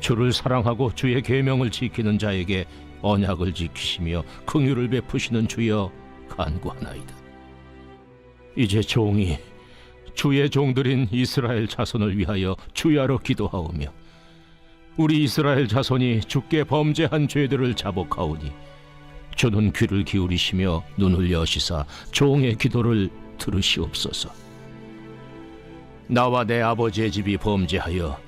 주를 사랑하고 주의 계명을 지키는 자에게 언약을 지키시며 긍휼을 베푸시는 주여 간구하나이다 이제 종이 주의 종들인 이스라엘 자손을 위하여 주야로 기도하오며 우리 이스라엘 자손이 주께 범죄한 죄들을 자복하오니 주는 귀를 기울이시며 눈을 여시사 종의 기도를 들으시옵소서. 나와 내 아버지의 집이 범죄하여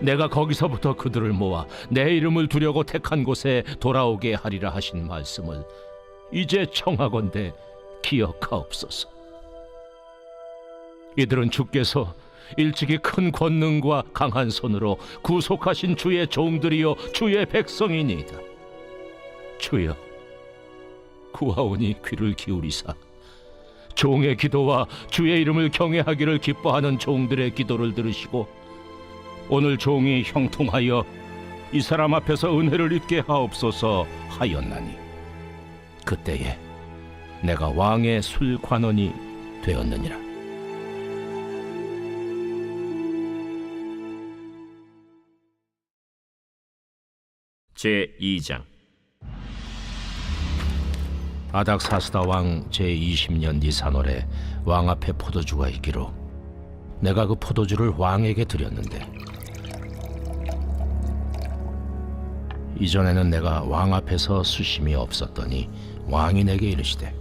내가 거기서부터 그들을 모아 내 이름을 두려고 택한 곳에 돌아오게 하리라 하신 말씀을 이제 청하건대 기억하옵소서. 이들은 주께서 일찍이 큰 권능과 강한 손으로 구속하신 주의 종들이요 주의 백성이니이다. 주여 구하오니 귀를 기울이사 종의 기도와 주의 이름을 경외하기를 기뻐하는 종들의 기도를 들으시고 오늘 종이 형통하여 이 사람 앞에서 은혜를 입게 하옵소서 하였나니 그때에 내가 왕의 술관원이 되었느니라. 제 2장 아닥사스다 왕 제 20년 니산월에 왕 앞에 포도주가 있기로 내가 그 포도주를 왕에게 드렸는데 이전에는 내가 왕 앞에서 수심이 없었더니 왕이 내게 이르시되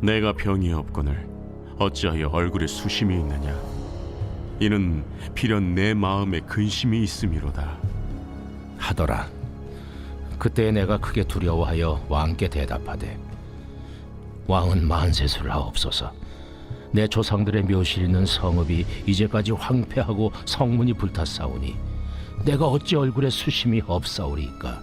내가 병이 없거늘 어찌하여 얼굴에 수심이 있느냐? 이는 필연 내 마음에 근심이 있음이로다. 하더라. 그때 내가 크게 두려워하여 왕께 대답하되 왕은 만세수를 하옵소서. 내 조상들의 묘실 있는 성읍이 이제까지 황폐하고 성문이 불탔사오니 내가 어찌 얼굴에 수심이 없사오리까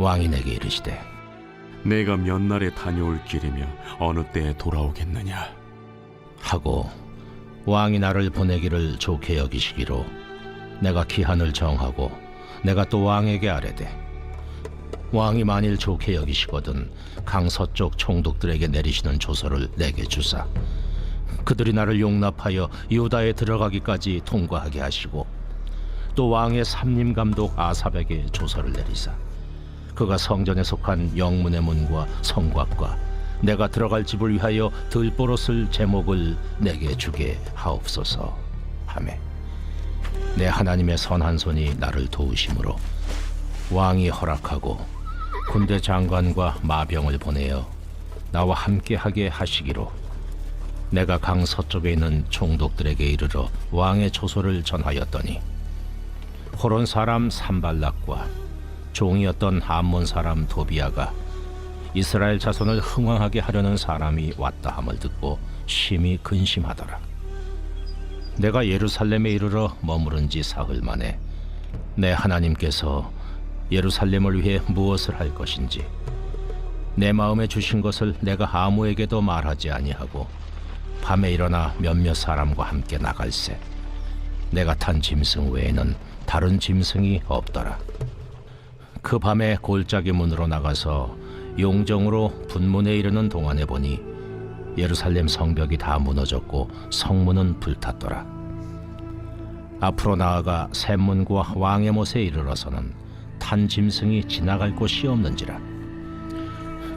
왕이 내게 이르시되 내가 몇 날에 다녀올 길이며 어느 때에 돌아오겠느냐? 하고 왕이 나를 보내기를 좋게 여기시기로 내가 기한을 정하고 내가 또 왕에게 아뢰되 왕이 만일 좋게 여기시거든 강서쪽 총독들에게 내리시는 조서를 내게 주사 그들이 나를 용납하여 유다에 들어가기까지 통과하게 하시고 또 왕의 삼림 감독 아삽에게 조서를 내리사 그가 성전에 속한 영문의 문과 성곽과 내가 들어갈 집을 위하여 들보롯을 제목을 내게 주게 하옵소서. 하매. 내 하나님의 선한 손이 나를 도우심으로 왕이 허락하고 군대 장관과 마병을 보내어 나와 함께하게 하시기로 내가 강 서쪽에 있는 총독들에게 이르러 왕의 조소를 전하였더니 호론 사람 산발락과 종이었던 함몬 사람 도비아가 이스라엘 자손을 흥왕하게 하려는 사람이 왔다 함을 듣고 심히 근심하더라. 내가 예루살렘에 이르러 머무른 지 사흘 만에 내 하나님께서 예루살렘을 위해 무엇을 할 것인지 내 마음에 주신 것을 내가 아무에게도 말하지 아니하고 밤에 일어나 몇몇 사람과 함께 나갈새 내가 탄 짐승 외에는 다른 짐승이 없더라 그 밤에 골짜기 문으로 나가서 용정으로 분문에 이르는 동안에 보니 예루살렘 성벽이 다 무너졌고 성문은 불탔더라. 앞으로 나아가 샘문과 왕의 못에 이르러서는 탄 짐승이 지나갈 곳이 없는지라.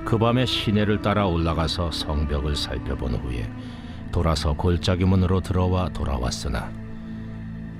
그 밤에 시내를 따라 올라가서 성벽을 살펴본 후에 돌아서 골짜기 문으로 들어와 돌아왔으나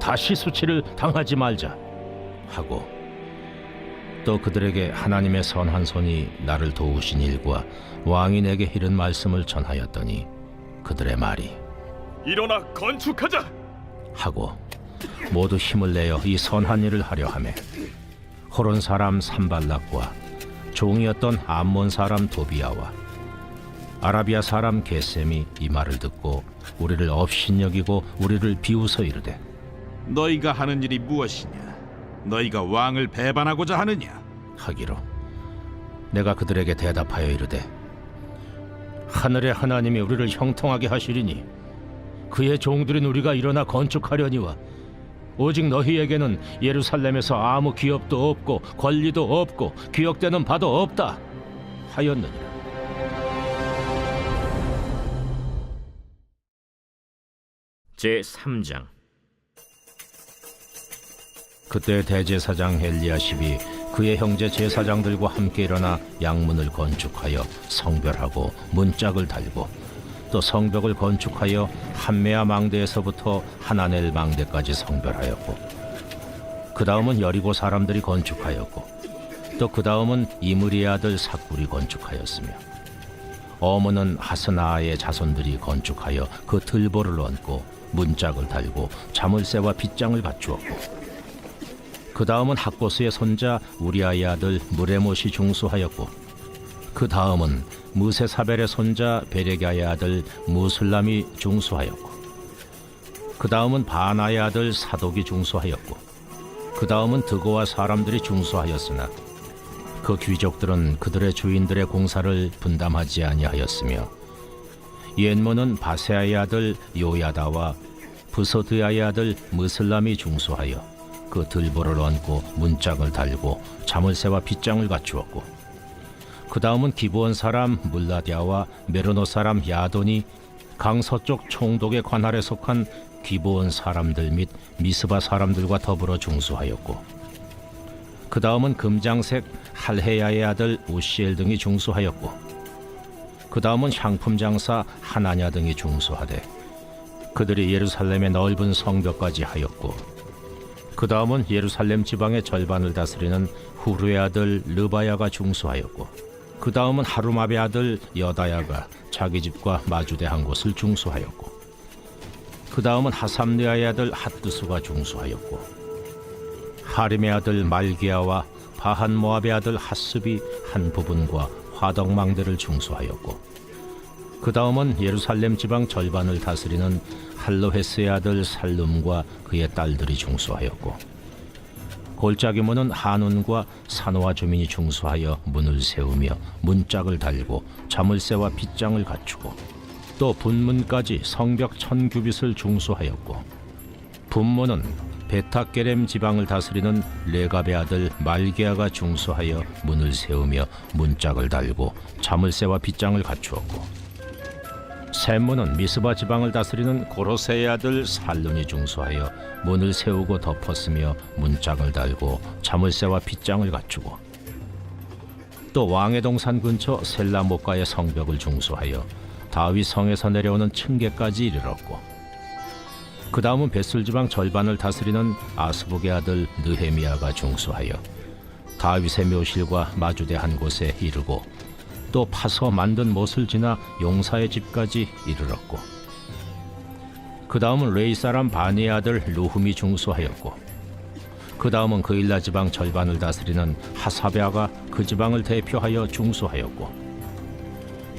다시 수치를 당하지 말자 하고 또 그들에게 하나님의 선한 손이 나를 도우신 일과 왕이 내게 이른 말씀을 전하였더니 그들의 말이 일어나 건축하자. 하고 모두 힘을 내어 이 선한 일을 하려 하매 호론 사람 산발락과 종이었던 암몬 사람 도비아와 아라비아 사람 게셈이 이 말을 듣고 우리를 업신여기고 우리를 비웃어 이르되 너희가 하는 일이 무엇이냐? 너희가 왕을 배반하고자 하느냐? 하기로 내가 그들에게 대답하여 이르되 하늘의 하나님이 우리를 형통하게 하시리니 그의 종들인 우리가 일어나 건축하려니와 오직 너희에게는 예루살렘에서 아무 기업도 없고 권리도 없고 기억되는 바도 없다 하였느니라 제 3장 그때 대제사장 엘리야십이 그의 형제 제사장들과 함께 일어나 양문을 건축하여 성별하고 문짝을 달고 또 성벽을 건축하여 한메아 망대에서부터 하나넬 망대까지 성별하였고 그 다음은 여리고 사람들이 건축하였고 또 그 다음은 이므리의 아들 사꿀이 건축하였으며 어머는 하스나의 자손들이 건축하여 그 들보를 얹고 문짝을 달고 자물쇠와 빗장을 갖추었고 그 다음은 학보스의 손자 우리아의 아들 무레못이 중수하였고 그 다음은 무세사벨의 손자 베레가의 아들 무슬람이 중수하였고 그 다음은 바나의 아들 사독이 중수하였고 그 다음은 드고와 사람들이 중수하였으나 그 귀족들은 그들의 주인들의 공사를 분담하지 아니하였으며 옛모는 바세아의 아들 요야다와 부소드야의 아들 무슬람이 중수하여 그 들보를 얹고 문짝을 달고 자물쇠와 빗장을 갖추었고 그 다음은 기브온 사람 물라디아와 메르노 사람 야돈이 강 서쪽 총독의 관할에 속한 기브온 사람들 및 미스바 사람들과 더불어 중수하였고 그 다음은 금장색 할헤야의 아들 우시엘 등이 중수하였고 그 다음은 향품 장사 하나냐 등이 중수하되 그들이 예루살렘의 넓은 성벽까지 하였고 그 다음은 예루살렘 지방의 절반을 다스리는 후루의 아들 르바야가 중수하였고 그 다음은 하루마베 아들 여다야가 자기 집과 마주대한 곳을 중수하였고 그 다음은 하삼느아의 아들 핫두수가 중수하였고 하림의 아들 말기야와 바한 모압의 아들 핫습이 한 부분과 화덕망대를 중수하였고 그 다음은 예루살렘 지방 절반을 다스리는 할로헤스의 아들 살룸과 그의 딸들이 중수하였고 골짜기 문은 한운과 산호와 주민이 중수하여 문을 세우며 문짝을 달고 자물쇠와 빗장을 갖추고 또 분문까지 성벽 천 규빗을 중수하였고 분문은 베타게렘 지방을 다스리는 레갑의 아들 말게아가 중수하여 문을 세우며 문짝을 달고 자물쇠와 빗장을 갖추었고 샘문은 미스바 지방을 다스리는 고로세의 아들 살룬이 중수하여 문을 세우고 덮었으며 문짝을 달고 자물쇠와 빗장을 갖추고 또 왕의 동산 근처 셀라목가의 성벽을 중수하여 다윗 성에서 내려오는 층계까지 이르렀고 그 다음은 베슬 지방 절반을 다스리는 아스북의 아들 느헤미야가 중수하여 다윗의 묘실과 마주대 한 곳에 이르고 또 파서 만든 못을 지나 용사의 집까지 이르렀고 그 다음은 레이 사람 바니의 아들 루흠이 중수하였고 그 다음은 그일라 지방 절반을 다스리는 하사베아가 그 지방을 대표하여 중수하였고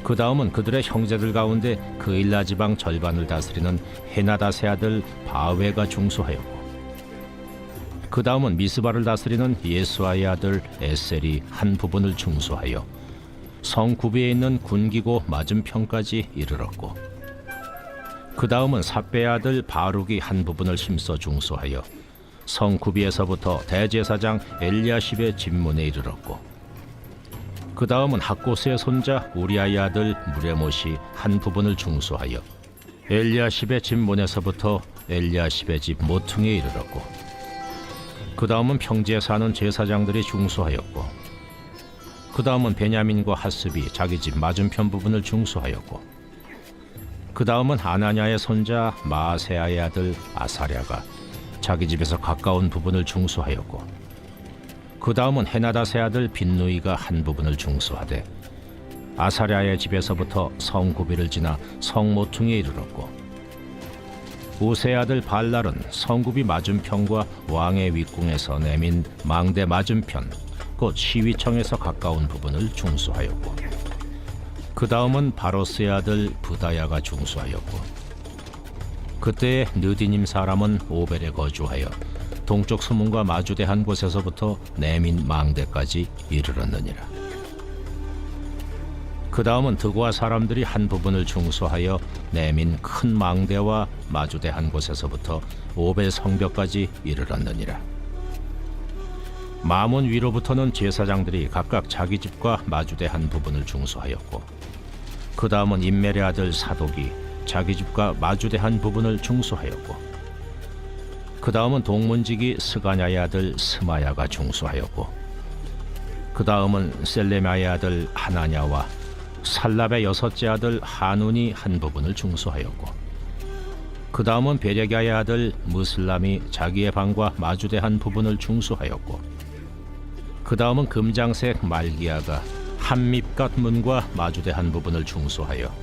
그 다음은 그들의 형제들 가운데 그일라 지방 절반을 다스리는 헤나다세 아들 바웨가 중수하였고 그 다음은 미스바를 다스리는 예수아의 아들 에셀이 한 부분을 중수하여 성 구비에 있는 군기고 맞은편까지 이르렀고 그 다음은 삽배의 아들 바룩이 한 부분을 힘써 중수하여 성 구비에서부터 대제사장 엘리야십의 집문에 이르렀고 그 다음은 학고스의 손자 우리아의 아들 무레못이 한 부분을 중수하여 엘리야십의 집문에서부터 엘리야십의 집 모퉁이에 이르렀고 그 다음은 평지에 사는 제사장들이 중수하였고 그 다음은 베냐민과 하스비 자기 집 맞은편 부분을 중수하였고 그 다음은 아나냐의 손자 마세아의 아들 아사랴가 자기 집에서 가까운 부분을 중수하였고 그 다음은 헤나다세 아들 빈누이가 한 부분을 중수하되 아사랴의 집에서부터 성구비를 지나 성모퉁이에 이르렀고 우세 아들 발랄은 성구비 맞은편과 왕의 윗궁에서 내민 망대 맞은편 곧 시위청에서 가까운 부분을 중수하였고 그 다음은 바로스의 아들 부다야가 중수하였고 그때의 느디님 사람은 오벨에 거주하여 동쪽 수문과 마주대한 곳에서부터 내민 망대까지 이르렀느니라. 그 다음은 드고아 사람들이 한 부분을 중수하여 내민 큰 망대와 마주대한 곳에서부터 오벨 성벽까지 이르렀느니라. 마문 위로부터는 제사장들이 각각 자기 집과 마주대 한 부분을 중수하였고 그 다음은 임멜의 아들 사독이 자기 집과 마주대 한 부분을 중수하였고 그 다음은 동문지기 스가냐의 아들 스마야가 중수하였고 그 다음은 셀레마의 아들 하나냐와 살랍의 여섯째 아들 하눈이 한 부분을 중수하였고 그 다음은 베레가의 아들 무슬람이 자기의 방과 마주대 한 부분을 중수하였고 그 다음은 금장색 말기야가 한밉갓 문과 마주대 한 부분을 중수하여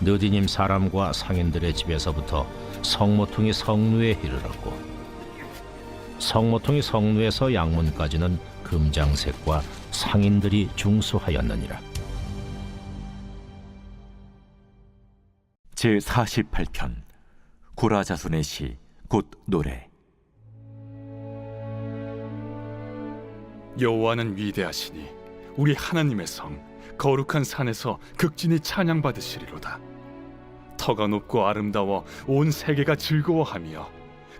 느디님 사람과 상인들의 집에서부터 성모퉁이 성루에 이르렀고 성모퉁이 성루에서 양문까지는 금장색과 상인들이 중수하였느니라. 제 48편 구라 자손의 시 곧 노래 여호와는 위대하시니 우리 하나님의 성 거룩한 산에서 극진히 찬양 받으시리로다. 터가 높고 아름다워 온 세계가 즐거워하며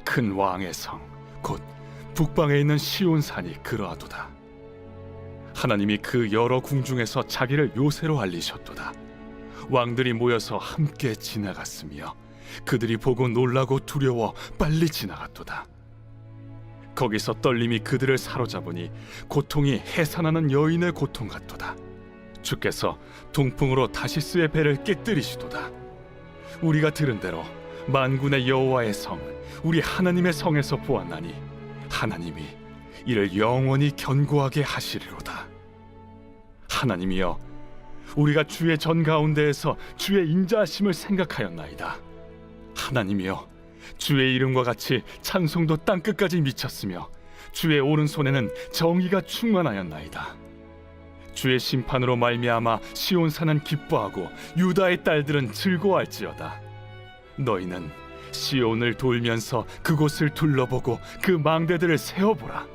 큰 왕의 성 곧 북방에 있는 시온 산이 그러하도다. 하나님이 그 여러 궁중에서 자기를 요새로 알리셨도다. 왕들이 모여서 함께 지나갔으며 그들이 보고 놀라고 두려워 빨리 지나갔도다. 거기서 떨림이 그들을 사로잡으니 고통이 해산하는 여인의 고통 같도다. 주께서 동풍으로 다시스의 배를 깨뜨리시도다. 우리가 들은 대로 만군의 여호와의 성, 우리 하나님의 성에서 보았나니 하나님이 이를 영원히 견고하게 하시리로다. 하나님이여, 우리가 주의 전 가운데에서 주의 인자하심을 생각하였나이다. 하나님이여, 주의 이름과 같이 찬송도 땅 끝까지 미쳤으며 주의 오른손에는 정의가 충만하였나이다. 주의 심판으로 말미암아 시온 산은 기뻐하고 유다의 딸들은 즐거워할지어다. 너희는 시온을 돌면서 그곳을 둘러보고 그 망대들을 세어보라.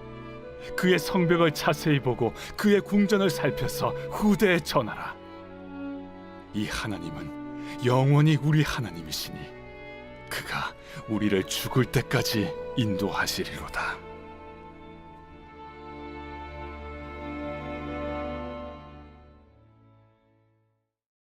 그의 성벽을 자세히 보고 그의 궁전을 살펴서 후대에 전하라. 이 하나님은 영원히 우리 하나님이시니 그가 우리를 죽을 때까지 인도하시리로다.